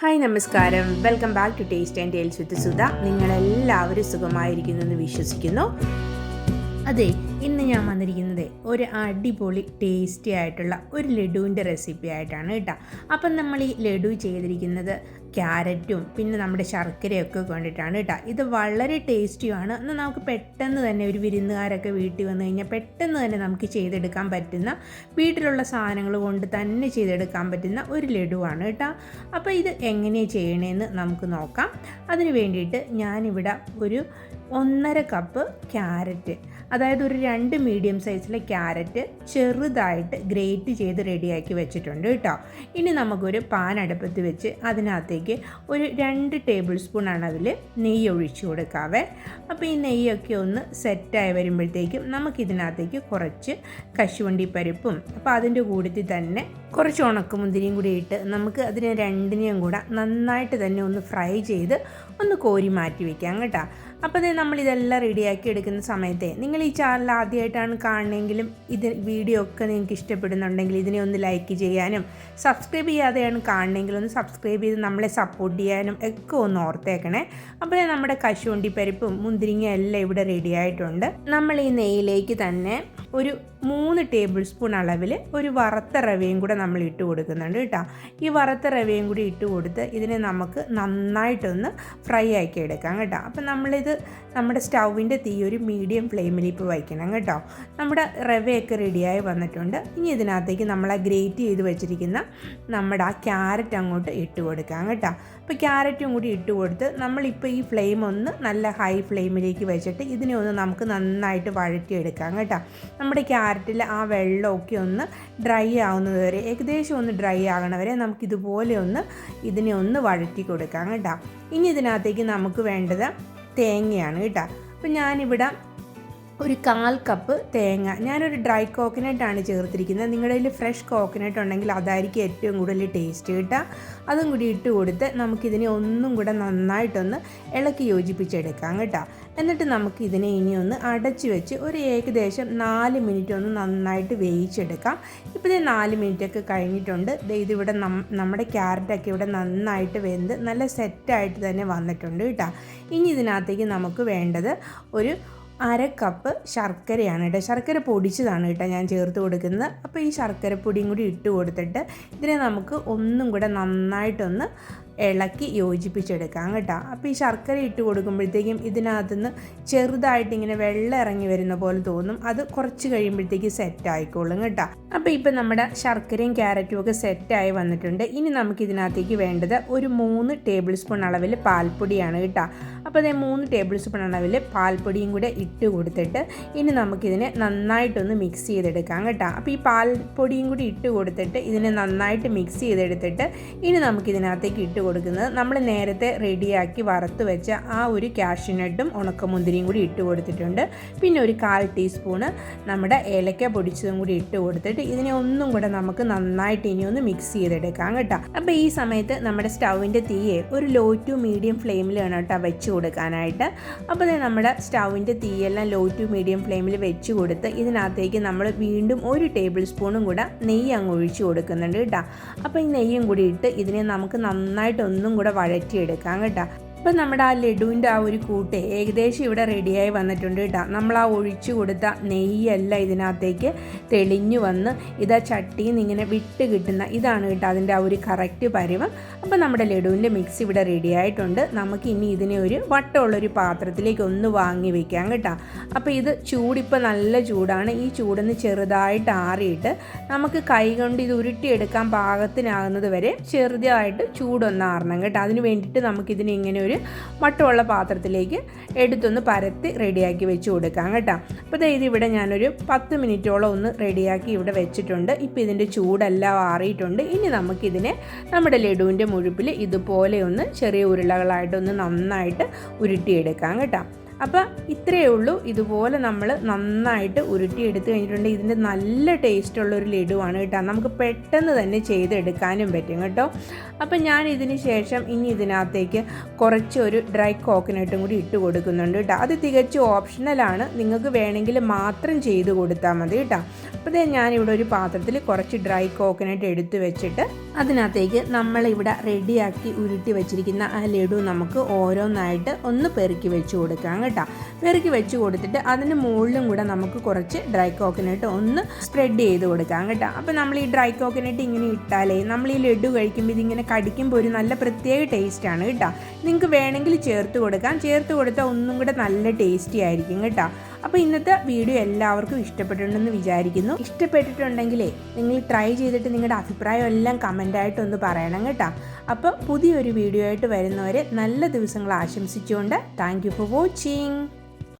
Hi നമസ്കാരം. Welcome back to taste and tales with Sudha. നിങ്ങളെല്ലാവരും സുഖമായിരിക്കുന്നു എന്ന് വിശ്വസിക്കുന്നു. അതെ ഇന്ന് ഞാൻ വന്നിരിക്കുന്നത് ഒരു അടിപൊളി ടേസ്റ്റി ആയിട്ടുള്ള ഒരു ലഡുവിന്റെ റെസിപ്പി ആയിട്ടാണ് കേട്ടോ. അപ്പം നമ്മൾ ഈ ലഡു ചെയ്തിരിക്കുന്നത് ക്യാരറ്റും പിന്നെ നമ്മുടെ ശർക്കരയൊക്കെ കൊണ്ടിട്ടാണ് കേട്ടോ. ഇത് വളരെ ടേസ്റ്റിയുമാണ് എന്നാൽ നമുക്ക് പെട്ടെന്ന് തന്നെ ഒരു വിരുന്നുകാരൊക്കെ വീട്ടിൽ വന്നു കഴിഞ്ഞാൽ പെട്ടെന്ന് തന്നെ നമുക്ക് ചെയ്തെടുക്കാൻ പറ്റുന്ന വീട്ടിലുള്ള സാധനങ്ങൾ കൊണ്ട് തന്നെ ചെയ്തെടുക്കാൻ പറ്റുന്ന ഒരു ലഡുവാണ് കേട്ടോ. അപ്പോൾ ഇത് എങ്ങനെയാണ് ചെയ്യണമെന്ന് നമുക്ക് നോക്കാം. അതിന് വേണ്ടിയിട്ട് ഞാനിവിടെ ഒരു ഒന്നര കപ്പ് ക്യാരറ്റ്. അതായത് ഒരു രണ്ട് മീഡിയം സൈസിലെ ക്യാരറ്റ് ചെറുതായിട്ട് ഗ്രേറ്റ് ചെയ്ത് റെഡിയാക്കി വെച്ചിട്ടുണ്ട് കേട്ടോ. ഇനി നമുക്കൊരു പാൻ അടുപ്പത്ത് വെച്ച് അതിനകത്തേക്ക് ഒരു രണ്ട് ടേബിൾ സ്പൂൺ അളവിൽ നെയ്യ് ഒഴിച്ചു കൊടുക്കാവേ. അപ്പോൾ ഈ നെയ്യൊക്കെ ഒന്ന് സെറ്റായി വരുമ്പോഴത്തേക്കും നമുക്കിതിനകത്തേക്ക് കുറച്ച് കശുവണ്ടി പരിപ്പും അപ്പോൾ അതിന്റെ കൂട്ടത്തിൽ തന്നെ കുറച്ച് ഉണക്കമുന്തിരിയും കൂടി ഇട്ട് നമുക്ക് അതിനെ രണ്ടിനെയും കൂടെ നന്നായിട്ട് തന്നെ ഒന്ന് ഫ്രൈ ചെയ്ത് ഒന്ന് കോരി മാറ്റി വയ്ക്കാം കേട്ടോ. അപ്പോൾ ഇത് നമ്മൾ ഇതെല്ലാം റെഡിയാക്കി എടുക്കുന്ന സമയത്തെ നിങ്ങൾ ഈ ചാനൽ ആദ്യമായിട്ടാണ് കാണണമെങ്കിലും ഇത് വീഡിയോ ഒക്കെ നിങ്ങൾക്ക് ഇഷ്ടപ്പെടുന്നുണ്ടെങ്കിൽ ഇതിനെ ഒന്ന് ലൈക്ക് ചെയ്യാനും സബ്സ്ക്രൈബ് ചെയ്യാതെയാണ് കാണണമെങ്കിൽ ഒന്ന് സബ്സ്ക്രൈബ് ചെയ്ത് നമ്മളെ സപ്പോർട്ട് ചെയ്യാനും ഒക്കെ ഒന്ന് ഓർത്തേക്കണേ. അപ്പോൾ നമ്മുടെ കശുവണ്ടി പരിപ്പും മുന്തിരിങ്ങ എല്ലാം ഇവിടെ റെഡിയായിട്ടുണ്ട് നമ്മൾ ഈ നെയ്യിലേക്ക് തന്നെ ഒരു മൂന്ന് ടേബിൾ സ്പൂൺ അളവിൽ ഒരു വറുത്ത റവയും കൂടെ നമ്മൾ ഇട്ട് കൊടുക്കുന്നുണ്ട് കേട്ടോ. ഈ വറുത്ത റവയും കൂടി ഇട്ട് കൊടുത്ത് ഇതിനെ നമുക്ക് നന്നായിട്ടൊന്ന് ഫ്രൈ ആക്കി എടുക്കാം കേട്ടോ. അപ്പം നമ്മളിത് നമ്മുടെ സ്റ്റൗവിന്റെ തീ ഒരു മീഡിയം ഫ്ലെയിമിൽ ഇപ്പോൾ വയ്ക്കണം കേട്ടോ. നമ്മുടെ റവയൊക്കെ റെഡിയായി വന്നിട്ടുണ്ട്. ഇനി ഇതിനകത്തേക്ക് നമ്മൾ ആ ഗ്രേറ്റ് ചെയ്ത് വെച്ചിരിക്കുന്ന നമ്മുടെ ആ ക്യാരറ്റ് അങ്ങോട്ട് ഇട്ട് കൊടുക്കാം കേട്ടോ. അപ്പോൾ ക്യാരറ്റും കൂടി ഇട്ട് കൊടുത്ത് നമ്മളിപ്പോൾ ഈ ഫ്ലെയിം ഒന്ന് നല്ല ഹൈ ഫ്ലെയിമിലേക്ക് വെച്ചിട്ട് ഇതിനെ ഒന്ന് നമുക്ക് നന്നായിട്ട് വഴറ്റിയെടുക്കാം കേട്ടോ. നമ്മുടെ ക്യാരറ്റിൽ ആ വെള്ളമൊക്കെ ഒന്ന് ഡ്രൈ ആവുന്നത് വരെ ഏകദേശം ഒന്ന് ഡ്രൈ ആകണ വരെ നമുക്കിതുപോലെ ഒന്ന് ഇതിനെ ഒന്ന് വഴറ്റി കൊടുക്കാം കേട്ടോ. ഇനി ഇതിനകത്തേക്ക് നമുക്ക് വേണ്ടത് തേങ്ങയാണ് കേട്ടോ. അപ്പോൾ ഞാനിവിടെ ഒരു കാൽ കപ്പ് തേങ്ങ. ഞാനൊരു ഡ്രൈ കോക്കനട്ടാണ് ചേർത്തിരിക്കുന്നത്. നിങ്ങളുടെ കയ്യിൽ ഫ്രഷ് കോക്കനട്ട് ഉണ്ടെങ്കിൽ അതായിരിക്കും ഏറ്റവും കൂടുതൽ ടേസ്റ്റ് കിട്ടുക അതും കൂടി ഇട്ട് കൊടുത്ത് നമുക്കിതിനെ ഒന്നും കൂടെ നന്നായിട്ടൊന്ന് ഇളക്കി യോജിപ്പിച്ചെടുക്കാം കേട്ടോ. എന്നിട്ട് നമുക്ക് ഇതിനെ ഇനി ഒന്ന് അടച്ച് വെച്ച് ഒരു ഏകദേശം നാല് മിനിറ്റ് ഒന്ന് നന്നായിട്ട് വേവിച്ചെടുക്കാം. ഇപ്പോൾ ഇത് നാല് മിനിറ്റൊക്കെ കഴിഞ്ഞിട്ടുണ്ട്. ഇതിവിടെ നമ്മുടെ ക്യാരറ്റൊക്കെ ഇവിടെ നന്നായിട്ട് വെന്ത് നല്ല സെറ്റായിട്ട് തന്നെ വന്നിട്ടുണ്ട് കേട്ടോ. ഇനി ഇതിനകത്തേക്ക് നമുക്ക് വേണ്ടത് ഒരു അര കപ്പ് ശർക്കരയാണ് കേട്ടോ. ശർക്കര പൊടിച്ചതാണ് കേട്ടോ ഞാൻ ചേർത്ത് കൊടുക്കുന്നത്. അപ്പോൾ ഈ ശർക്കര പൊടിയും കൂടി ഇട്ട് കൊടുത്തിട്ട് ഇതിനെ നമുക്ക് ഒന്നും കൂടെ നന്നായിട്ടൊന്ന് ഇളക്കി യോജിപ്പിച്ചെടുക്കാം കേട്ടോ. അപ്പോൾ ഈ ശർക്കര ഇട്ട് കൊടുക്കുമ്പോഴത്തേക്കും ഇതിനകത്തുനിന്ന് ചെറുതായിട്ട് ഇങ്ങനെ വെള്ളം ഇറങ്ങി വരുന്ന പോലെ തോന്നും. അത് കുറച്ച് കഴിയുമ്പോഴത്തേക്ക് സെറ്റ് ആയിക്കോളും കേട്ടോ. അപ്പോൾ ഇപ്പം നമ്മുടെ ശർക്കരയും ക്യാരറ്റും ഒക്കെ സെറ്റായി വന്നിട്ടുണ്ട്. ഇനി നമുക്ക് ഇതിനകത്തേക്ക് വേണ്ടത് ഒരു മൂന്ന് ടേബിൾ സ്പൂൺ അളവിൽ പാൽപ്പൊടിയാണ് കേട്ടോ. അപ്പോൾ അതേ മൂന്ന് ടേബിൾ സ്പൂൺ അളവിൽ പാൽപ്പൊടിയും കൂടെ ഇട്ട് കൊടുത്തിട്ട് ഇനി നമുക്കിതിനെ നന്നായിട്ടൊന്ന് മിക്സ് ചെയ്തെടുക്കാം കേട്ടോ. അപ്പോൾ ഈ പാൽപ്പൊടിയും കൂടി ഇട്ട് കൊടുത്തിട്ട് ഇതിനെ നന്നായിട്ട് മിക്സ് ചെയ്തെടുത്തിട്ട് ഇനി നമുക്കിതിനകത്തേക്ക് ഇട്ട് കൊടുക്കുന്നത് നമ്മൾ നേരത്തെ റെഡിയാക്കി വറുത്ത് വെച്ച ആ ഒരു കാഷ്യൂനട്ടും ഉണക്കമുന്തിരിയും കൂടി ഇട്ട് കൊടുത്തിട്ടുണ്ട്. പിന്നെ ഒരു കാൽ ടീസ്പൂണ് നമ്മുടെ ഏലക്ക പൊടിച്ചതും കൂടി ഇട്ട് കൊടുത്തിട്ട് ഇതിനെ ഒന്നും കൂടെ നമുക്ക് നന്നായിട്ട് ഇനി ഒന്ന് മിക്സ് ചെയ്തെടുക്കാം കേട്ടോ. അപ്പോൾ ഈ സമയത്ത് നമ്മുടെ സ്റ്റൗവിന്റെ തീയെ ഒരു ലോ ടു മീഡിയം ഫ്ലെയിമിലാണ് കേട്ടോ വെച്ച് കൊടുക്കാനായിട്ട്. അപ്പോൾ നമ്മുടെ സ്റ്റൗവിന്റെ തീയെല്ലാം ലോ ടു മീഡിയം ഫ്ലെയിമിൽ വെച്ച് കൊടുത്ത് ഇതിനകത്തേക്ക് നമ്മൾ വീണ്ടും ഒരു ടേബിൾ സ്പൂണും കൂടെ നെയ്യ് അങ്ങ് ഒഴിച്ച് കൊടുക്കുന്നുണ്ട് കേട്ടോ. അപ്പോൾ ഈ നെയ്യും കൂടി ഇട്ട് ഇതിനെ നമുക്ക് നന്നായിട്ട് ഒന്നും കൂടെ വഴറ്റിയെടുക്കാം കേട്ടോ. ഇപ്പം നമ്മുടെ ആ ലഡുവിന്റെ ആ ഒരു കൂട്ട് ഏകദേശം ഇവിടെ റെഡിയായി വന്നിട്ടുണ്ട് കേട്ടോ. നമ്മൾ ആ ഒഴിച്ചു കൊടുത്ത നെയ്യല്ല ഇതിനകത്തേക്ക് തെളിഞ്ഞു വന്ന് ഇതാ ചട്ടിയിൽ നിന്ന് ഇങ്ങനെ വിട്ട് കിട്ടുന്ന ഇതാണ് കേട്ടോ അതിന്റെ ആ ഒരു കറക്റ്റ് പരുവം. അപ്പോൾ നമ്മുടെ ലഡുവിന്റെ മിക്സ് ഇവിടെ റെഡി ആയിട്ടുണ്ട്. നമുക്ക് ഇനി ഇതിനെ ഒരു വട്ടമുള്ളൊരു പാത്രത്തിലേക്ക് ഒന്ന് വാങ്ങി വെക്കാം കേട്ടോ. അപ്പോൾ ഇത് ചൂടിപ്പോൾ നല്ല ചൂടാണ്. ഈ ചൂടിന്ന് ചെറുതായിട്ട് ആറിയിട്ട് നമുക്ക് കൈ കൊണ്ട് ഇത് ഉരുട്ടിയെടുക്കാൻ പാകത്തിനാകുന്നത് വരെ ചെറുതായിട്ട് ചൂടൊന്ന് ആറണം കേട്ടോ. അതിന് വേണ്ടിയിട്ട് നമുക്കിതിനെ ഇങ്ങനെ ഒരു വട്ടമുള്ള പാത്രത്തിലേക്ക് എടുത്തൊന്ന് പരത്തി റെഡിയാക്കി വെച്ച് കൊടുക്കാം കേട്ടോ. അപ്പോൾ ഇത് ഇവിടെ ഞാനൊരു പത്ത് മിനിറ്റോളം ഒന്ന് റെഡിയാക്കി ഇവിടെ വെച്ചിട്ടുണ്ട്. ഇപ്പോൾ ഇതിന്റെ ചൂടെല്ലാം ആറിയിട്ടുണ്ട് ഇനി നമുക്കിതിനെ നമ്മുടെ ലഡുവിന്റെ മുഴുപ്പിൽ ഇതുപോലെ ഒന്ന് ചെറിയ ഉരുളകളായിട്ടൊന്ന് നന്നായിട്ട് ഉരുട്ടിയെടുക്കാം കേട്ടോ. അപ്പോൾ ഇത്രയേ ഉള്ളൂ. ഇതുപോലെ നമ്മൾ നന്നായിട്ട് ഉരുട്ടി എടുത്തു കഴിഞ്ഞിട്ടുണ്ടെങ്കിൽ ഇതിന്റെ നല്ല ടേസ്റ്റുള്ള ഒരു ലഡുവാണ് കേട്ടോ. നമുക്ക് പെട്ടെന്ന് തന്നെ ചെയ്തെടുക്കാനും പറ്റും കേട്ടോ. അപ്പം ഞാൻ ഇതിന് ശേഷം ഇനി ഇതിനകത്തേക്ക് കുറച്ച് ഒരു ഡ്രൈ കോക്കനട്ടും കൂടി ഇട്ട് കൊടുക്കുന്നുണ്ട് കേട്ടോ. അത് തികച്ചും ഓപ്ഷണലാണ് നിങ്ങൾക്ക് വേണമെങ്കിൽ മാത്രം ചെയ്ത് കൊടുത്താൽ മതി കേട്ടോ. അപ്പോൾ ദേ ഞാനിവിടെ ഒരു പാത്രത്തിൽ കുറച്ച് ഡ്രൈ കോക്കനട്ട് എടുത്ത് വെച്ചിട്ട് അതിനകത്തേക്ക് നമ്മളിവിടെ റെഡിയാക്കി ഉരുട്ടി വെച്ചിരിക്കുന്ന ആ ലഡു നമുക്ക് ഓരോന്നായിട്ട് ഒന്ന് പെറുക്കി വെച്ച് കൊടുക്കാം കേട്ടോ. പെറുക്കി വെച്ച് കൊടുത്തിട്ട് അതിന് മുകളിലും കൂടെ നമുക്ക് കുറച്ച് ഡ്രൈ കോക്കനട്ട് ഒന്ന് സ്പ്രെഡ് ചെയ്ത് കൊടുക്കാം കേട്ടോ. അപ്പോൾ നമ്മൾ ഈ ഡ്രൈ കോക്കനട്ട് ഇങ്ങനെ ഇട്ടാലേ നമ്മൾ ഈ ലഡു കഴിക്കുമ്പോൾ ഇതിങ്ങനെ കടിക്കുമ്പോൾ ഒരു നല്ല പ്രത്യേക ടേസ്റ്റാണ് കേട്ടോ. നിങ്ങൾക്ക് വേണമെങ്കിൽ ചേർത്ത് കൊടുക്കാം. ചേർത്ത് കൊടുത്താൽ ഒന്നും കൂടെ നല്ല ടേസ്റ്റി ആയിരിക്കും കേട്ടോ. അപ്പോൾ ഇന്നത്തെ വീഡിയോ എല്ലാവർക്കും ഇഷ്ടപ്പെട്ടിട്ടുണ്ടെന്ന് വിചാരിക്കുന്നു. ഇഷ്ടപ്പെട്ടിട്ടുണ്ടെങ്കിലേ നിങ്ങൾ ട്രൈ ചെയ്തിട്ട് നിങ്ങളുടെ അഭിപ്രായം എല്ലാം കമന്റായിട്ടൊന്ന് പറയണം കേട്ടോ. അപ്പോൾ പുതിയൊരു വീഡിയോ ആയിട്ട് വരുന്നവരെ നല്ല ദിവസങ്ങൾ ആശംസിച്ചുകൊണ്ട് താങ്ക് ഫോർ വാച്ചിങ്